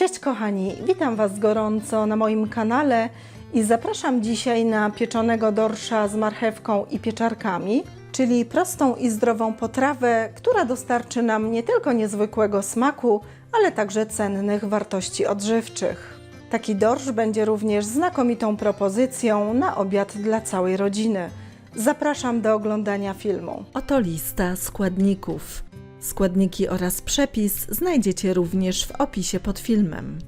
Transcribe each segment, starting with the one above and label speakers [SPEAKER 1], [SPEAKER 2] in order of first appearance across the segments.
[SPEAKER 1] Cześć kochani, witam Was gorąco na moim kanale i zapraszam dzisiaj na pieczonego dorsza z marchewką i pieczarkami, czyli prostą i zdrową potrawę, która dostarczy nam nie tylko niezwykłego smaku, ale także cennych wartości odżywczych. Taki dorsz będzie również znakomitą propozycją na obiad dla całej rodziny. Zapraszam do oglądania filmu. Oto lista składników. Składniki oraz przepis znajdziecie również w opisie pod filmem.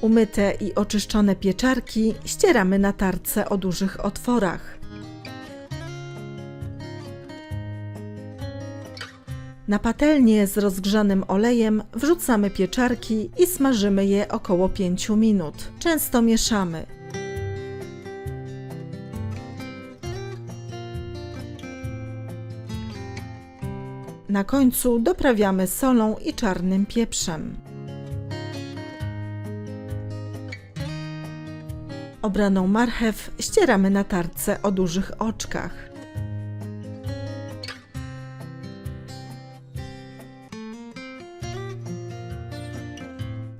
[SPEAKER 1] Umyte i oczyszczone pieczarki ścieramy na tarce o dużych otworach. Na patelnię z rozgrzanym olejem wrzucamy pieczarki i smażymy je około 5 minut. Często mieszamy. Na końcu doprawiamy solą i czarnym pieprzem. Obraną marchew ścieramy na tarce o dużych oczkach.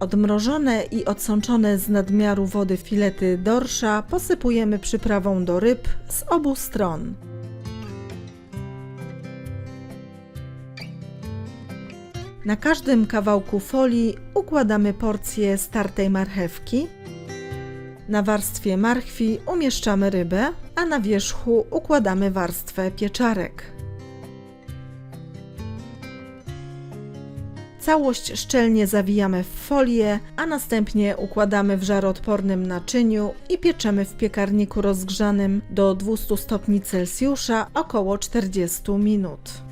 [SPEAKER 1] Odmrożone i odsączone z nadmiaru wody filety dorsza posypujemy przyprawą do ryb z obu stron. Na każdym kawałku folii układamy porcję startej marchewki. Na warstwie marchwi umieszczamy rybę, a na wierzchu układamy warstwę pieczarek. Całość szczelnie zawijamy w folię, a następnie układamy w żaroodpornym naczyniu i pieczemy w piekarniku rozgrzanym do 200 stopni Celsjusza około 40 minut.